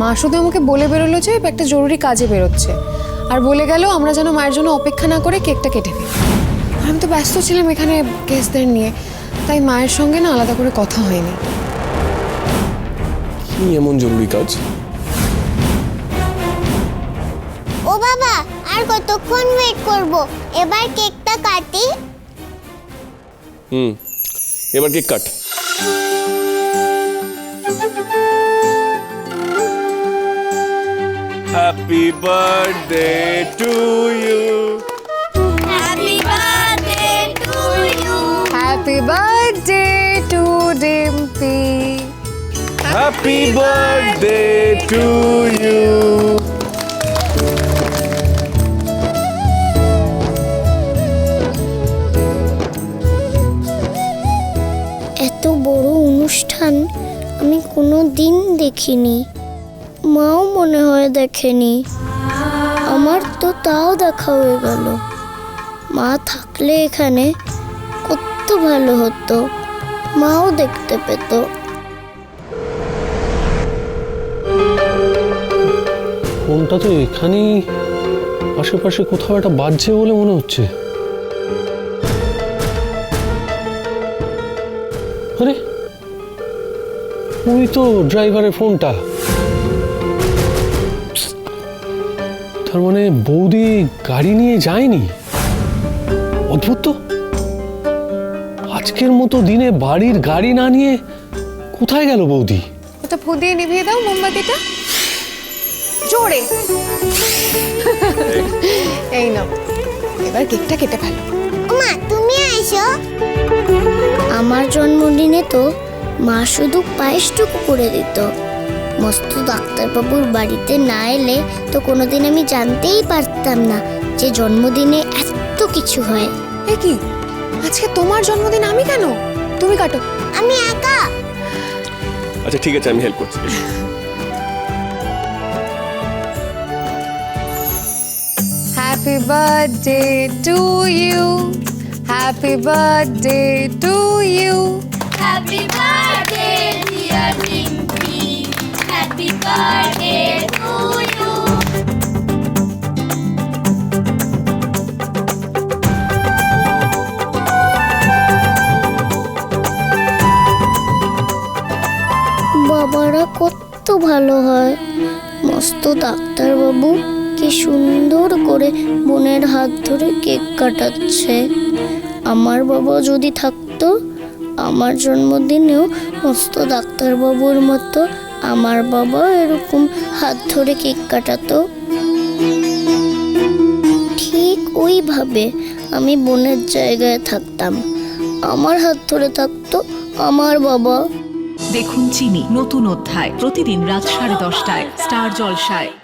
মা শুধু আমাকে বলে বেরোলো যে একটা জরুরি কাজে বেরোচ্ছে। আর বলে গেল আমরা যেন মায়ের জন্য অপেক্ষা না করে কেকটা কেটে দিই আর আমি তো ব্যস্ত ছিলাম এখানে গেস্টদের নিয়ে তাই মায়ের সঙ্গে না আলাদা করে কথা হয়নি। কি এমন জরুরি কাজ? ও বাবা আর কতক্ষণ ওয়েট করব? এবার কেকটা কাটি। হুম এবার cake cut. Happy birthday to you happy birthday to you happy birthday to Dimpy happy birthday to you এত বড় অনুষ্ঠান আমি কোনো দিন দেখিনি। মাও মনে হয় দেখেনি। আমার তো তাও দেখা হয়ে গেল। মা থাকলে এখানে কত ভালো হতো। মাও দেখতে পেত। ফোনটা তো এখানেই। আশেপাশে কোথাও একটা বাজছে বলে মনে হচ্ছে। আরে, ওই তো ড্রাইভারের ফোনটা। তার মানে বৌদি গাড়ি নিয়ে যায়নি? অদ্ভুত তো। আজকের মতো দিনে বাড়ির গাড়ি না নিয়ে কোথায় গেল বৌদি? ওটা ফু দিয়ে নিভিয়ে দাও মোমবাতিটা। জোরে। এই নাও। এবার কেকটা কেটে ফেলো। মা তুমি আইসো আমার জন্মদিনে তো মা শুধু পায়েসটুকু করে দিত। মস্ত ডাক্তারবাবুর বাড়িতে না এলে তো কোনোদিন আমি জানতেই পারতাম না যে জন্মদিনে এত কিছু হয়। এ কি? আজকে তোমার জন্মদিন আমি কেন? তুমি কাটো। আমি একা। আচ্ছা ঠিক আছে আমি হেল্প করছি। Happy birthday to you happy birthday to you happy birthday কত ভালো হয়। মস্ত ডাক্তারবাবু, কি সুন্দর করে বোনের হাত ধরে কেক কাটাচ্ছে। আমার বাবা যদি থাকতো, আমার জন্মদিনেও মস্ত ডাক্তারবাবুর মতো আমার বাবা এরকম হাত ধরে কেক কাটাতো। ঠিক ওইভাবে আমি বোনের জায়গায় থাকতাম। আমার হাত ধরে থাকতো আমার বাবা। দেখুন চিনি নতুন অধ্যায়। প্রতিদিন রাত সাড়ে দশটায় স্টার জলসায়।